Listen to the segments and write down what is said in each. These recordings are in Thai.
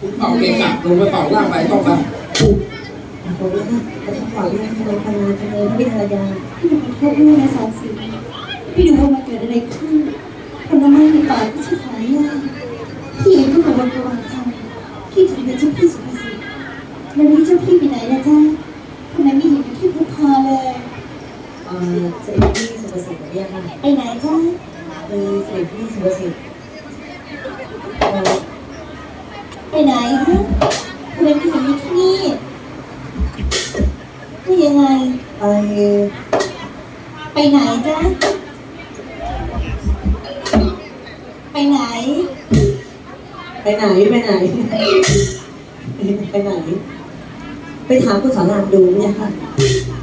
คุณเป่าเกะกะลงไปเป่าล่างไปต้องไปผมแล้วก็ไปทำฝ่ายเรื่องทำไมพนาทำไมไม่ภรรยาพี่ดูพวกลูกนะสาวสีพี่ดูว่ามันเกิดอะไรขึ้นผลไม้ในป่าที่ชิบหายอะพี่เองก็กำลังกระวางใจพี่ถึงเป็นเจ้าพี่สุภาษิตแล้วนี่เจ้าพี่ไปไหนล่ะจ๊ะคนนั้นไม่เห็นอยู่ที่ภูพาเลย เออเสด็จพี่สุภสิทธิ์เนี่ยค่ะไปไหนจ๊ะคือเสด็จพี่สุภสิทธิ์ไปไหนฮะคนนั้นไม่เห็นอยู่ที่นี่นี่ยังไงไปไปไหนจ๊ะไปไหน ไปไหนไปไหน ไปไหน ไปถามคุณสอนรามดูเนี่ยค่ะ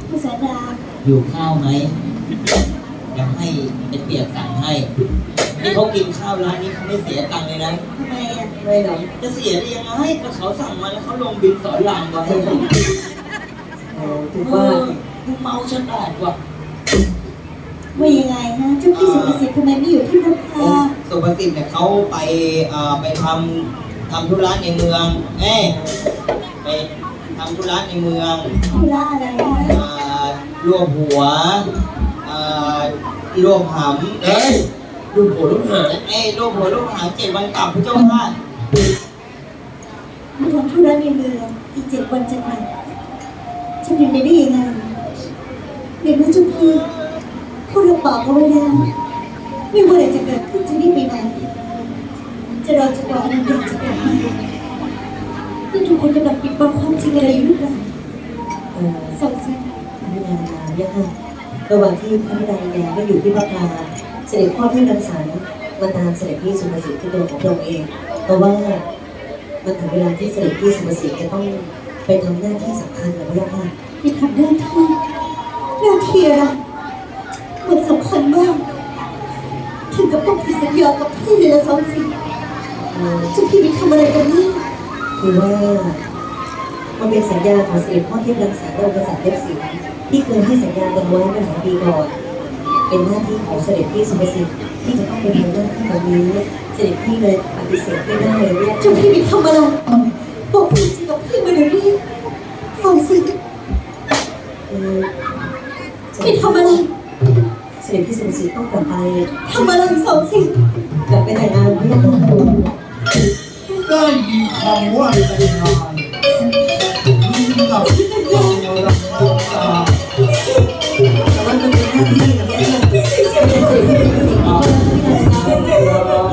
ผู้สาดาม อยู่ข้าวไหมเดี๋ยวให้เป็นเปียกสั่งให้ นี่เขากินข้าวร้านนี้เขาไม่เสียตังค์เลยนะ ทำไมอะไม่หรอกจะเสียได้ยังไงก็เขาสั่งมาแล้วเขาลงบินสอนรามไว้เอ่อถือเอว่าอกูเมาฉลาดว่ะว่ายังไงฮะเจ้าพี่สุภาษิตทำไมไม่อยู่ที่ภูพาสุภสิทธิ์เนี่ยเขาไปเอ่อไปทำทำธุระในเมืองเอ้ยไปทำธุระในเมือง ธุระอะไรฮะเอ่อ รวบหัวเอ่อรวบหำเฮ้ยดูโผล่ลูกหายเอ้ยรวบหัวรวบหำเจ็ดวันกลับพระเจ้าค่ะมาทำธุระในเมืองอีกเจ็ดวันจะกลับฉันเป็นไปได้ยังไงเด็กนั้นเจ้าพี่พูดรับปากเอาไว้แล้วไม่ว่าอะไรจะเกิดขึ้นจะรีบไปไหนจะรอจนกว่าอนันต์จะกลับมานี่ทุกคนกำลังปิดบังความจริงอะไรอยู่หรือเปล่าเอ่อส่งสิ พระบิดาเนี่ยค่ะระหว่างที่พระบิดาเนี่ยไม่อยู่ที่พระพาเสด็จพ่อที่รังสรรค์มาตามเสด็จพี่สุภสิทธิ์ที่ตัวของพระองค์เอง เพราะว่ามันถึงเวลาที่เสด็จพี่สุภสิทธิ์จะต้องไปทำหน้าที่สำคัญกับพระยาค่ะมีทำหน้าที่หน้าที่อะไรมันสำคัญมากถึงกับต้องผิดสัญญากับพี่เลยละสองสิจ้าพี่ไปทำอะไรกันนี่คือว่ามันเป็นสัญญาของเสด็จพ่อที่รังสรรค์และองค์กษัตริย์เทพสิงห์ ที่เคยให้สัญญากันไว้เมื่อหลายปีก่อนเป็นหน้าที่ของเสด็จพี่สุภสิทธิ์ที่จะต้องไปทำหน้าที่ตรงนี้เสด็จพี่เลยปฏิเสธไม่ได้เลยว่าเจ้าพี่ไปทำอะไรบอกพี่สิกับพี่มาเดี๋ยวนี้ฟังสิเออเสไปด็จทำอะไรเสด็จพี่สุภสิทธิ์ต้องกลับไปทำอะไรสองสิก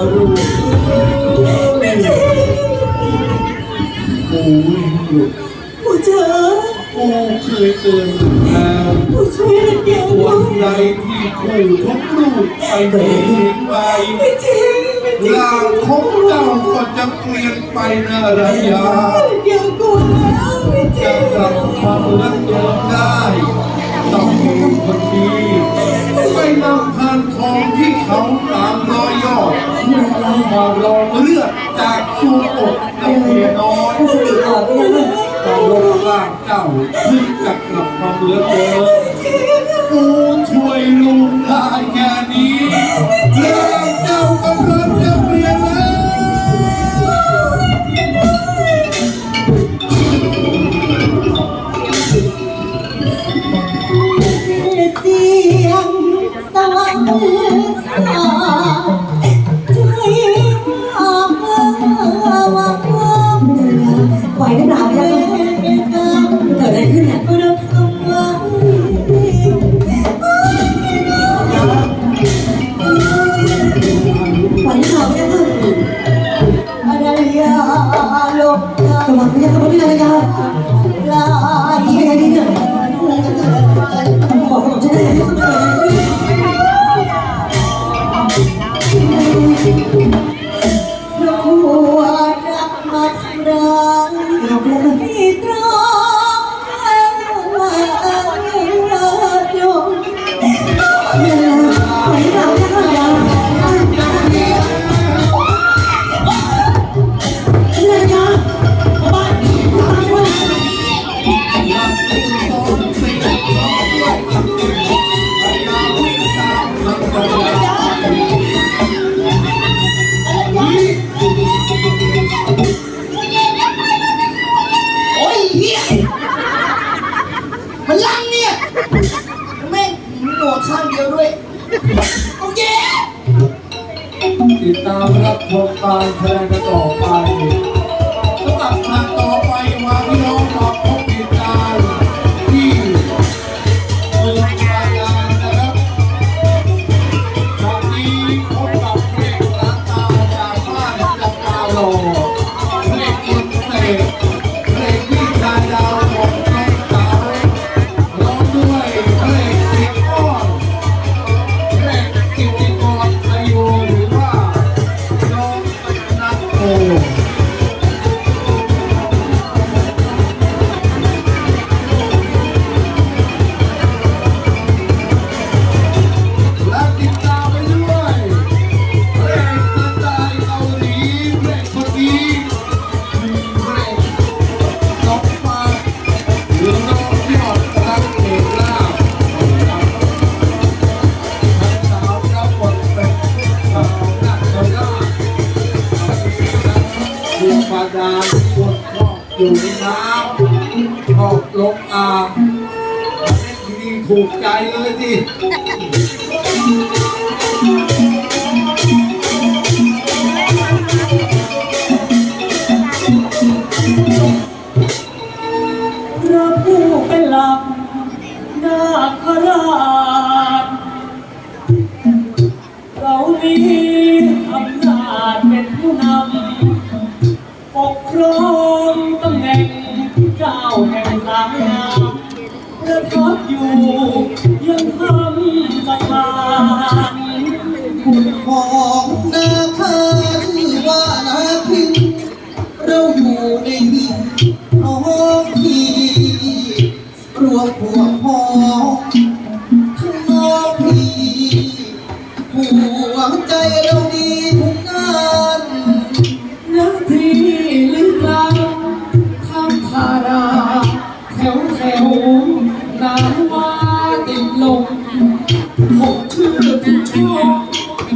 านปูหยุดผู้เจอปูเคยเตือนอยู่แล้วผู้ช่วยรังแกด้ววันใดที่คู่ทุกลูกไปเดินไปไม่จริงไม่จริงร่างของเจ้าก็จะเปลี่ยนไปนะระยะเดียวกูแล้วไม่จริจะงกลับมาเมื่อตัวได้ต้องมีคนดีไม่นำพันท ลองเลือดจากสูอกนักเรียนน้อยถ้าสติอ่อนพระยาค่ะต่อลงร่างเจ้าขึ้นจากกลับมาเหลือเกินกูช่วยลุงได้แค่นี้ ลบระวังไม่ยกระวังไม่กระยย่ได้นี่ยบกผมจะได้ได้องเราควรรักมาทำร้าย ตามรับชมการแสดงกันต่อไป อยู่ในน้ำชอบลงอ่างเล่นที่ถูกใจเลยสิพระผู้เป็นหลักนาคราชเรามีอำนาจเป็นผู้นำปกครองตำแหน่ง เจ้าแห่งสามงามประทับอยู่ยังทำสะพานของนาคาชื่อว่านาคินเราอยู่ใน ผมเชื่อทุกช่อง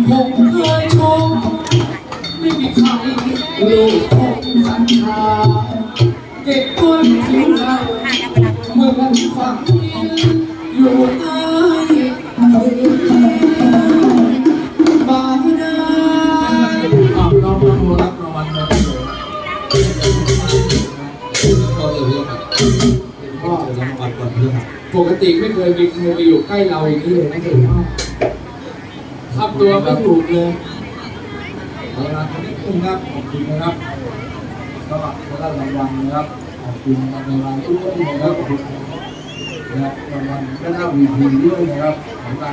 ผมเคยชมไม่มีใครลูกของศรัทธาเด็กคนที่เราเมื่อวันฝังอยู่ใต้ กติไม่เคยมีใครมาอยู่ใกล้เราอย่างนี้เลยนะเด็กพ่อทำตัวไม่ถูกเลยเวลาคนนี้คุณครับขอบคุณนะครับสำหรับคนละรางวัลนะครับขอบคุณรางวัลทุกคนนะครับขอบคุณนะครับรางวัลด้านหน้าวีพีด้วยนะครับของการ